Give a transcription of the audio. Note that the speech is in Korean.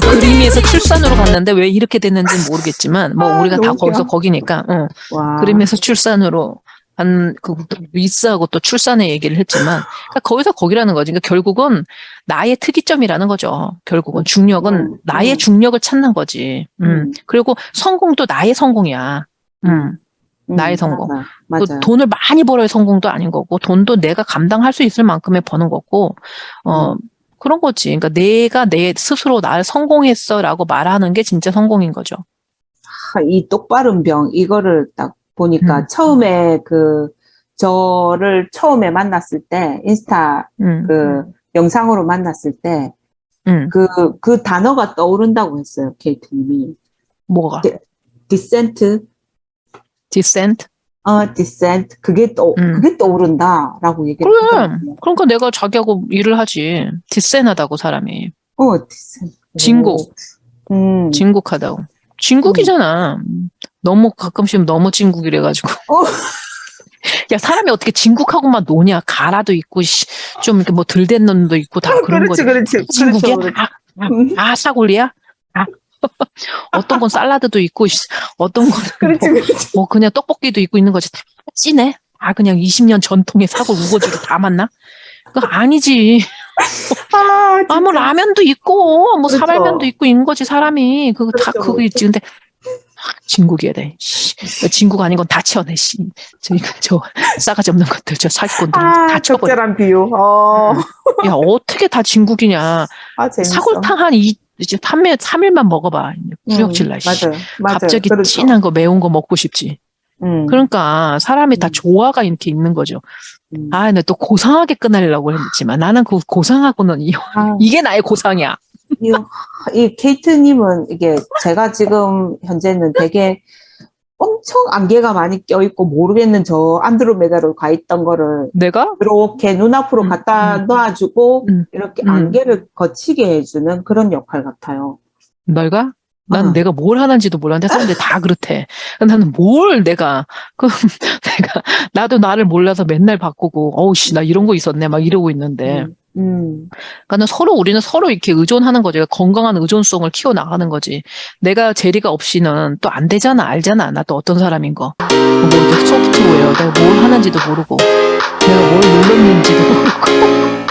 그래서 출산으로 갔는데 왜 이렇게 됐는지는 모르겠지만 뭐 아, 우리가 다 거기서. 거기니까 어. 와. 그러면서 출산으로 한그 미스하고 또 출산의 얘기를 했지만 그러니까 거기서 거기라는 거지. 그러니까 결국은 나의 특이점이라는 거죠. 결국은 중력은 음, 나의 음. 중력을 찾는 거지. 음. 음. 그리고 성공도 나의 성공이야. 음. 음, 나의 성공. 맞아. 또 맞아. 돈을 많이 벌어야 성공도 아닌 거고 돈도 내가 감당할 수 있을 만큼의 버는 거고 어 그런 거지. 그러니까 내가 내 스스로 날 성공했어라고 말하는 게 진짜 성공인 거죠. 아, 이 똑바른 병 이거를 딱 보니까 음. 처음에 그 저를 처음에 만났을 때 인스타 음. 그 영상으로 만났을 때 음. 그, 그 단어가 떠오른다고 했어요, 케이트님이. 뭐가? 네. 디센트, 디센트? 어, 디센트, 그게 또, 음. 그게 떠오른다라고 얘기를 그래. 하더라고요. 그러니까 내가 자기하고 일을 하지. 디센하다고 사람이. 어, 디센트. 진국. 음. 진국하다고. 진국이잖아. 너무 가끔씩 너무 진국이래 가지고. 어. 야 사람이 어떻게 진국하고만 노냐? 가라도 있고 씨, 좀 이렇게 뭐 들된 놈도 있고 다 그런 거지. 어, 그렇지, 그렇지. 진국이야? 그렇죠. 다, 다, 음. 다 사골리야? 다. 어떤 건 샐러드도 있고 씨, 어떤 거는 그렇지, 뭐, 그렇지. 뭐 그냥 떡볶이도 있고 있는 거지. 다 찐해. 다 그냥 20년 전통의 사골 우거지로 다 맞나? 그거 아니지. 아, 아, 뭐. 라면도 있고, 뭐 그렇죠. 사발면도 있고 있는 거지, 사람이. 그거 다, 그렇죠, 그거 그렇죠. 있지. 근데, 아, 진국이야 돼. 씨. 진국 아닌 건 다 치워내, 씨. 저, 이거, 저, 싸가지 없는 것들, 저 사기꾼들 아, 다 쳐버려. 적절한 비유. 어, 야, 어떻게 다 진국이냐. 아. 사골탕 한 이, 이제 3일, 3일만 먹어봐. 구역질나, 씨. 맞아요. 맞아요. 갑자기 그렇죠. 진한 거, 매운 거 먹고 싶지. 음. 그러니까, 사람이 다 음. 조화가 이렇게 있는 거죠. 음. 아, 근데 또 고상하게 끝내려고 했지만, 나는 그 고상하고는, 이, 아, 이게 나의 고상이야. 이, 이 케이트님은 이게 제가 지금 현재는 되게 엄청 안개가 많이 껴있고 모르겠는 저 안드로메다로 가 있던 거를 내가? 이렇게 눈앞으로 음, 갖다 음, 놔주고 음, 이렇게 음. 안개를 거치게 해주는 그런 역할 같아요. 너가? 난 어. 내가 뭘 하는지도 몰랐는데 사람들이 다 그렇대. 나는 뭘 내가, 그, 내가, 나도 나를 몰라서 맨날 바꾸고, 어우, 씨, 나 이런 거 있었네. 막 이러고 있는데. 음, 음, 그러니까 서로, 우리는 서로 이렇게 의존하는 거지. 건강한 의존성을 키워 나가는 거지. 내가 제리가 없이는 또 안 되잖아. 알잖아. 나 또 어떤 사람인 거. 뭐 소프트웨어, 내가 뭘 하는지도 모르고, 내가 뭘 눌렀는지도 모르고.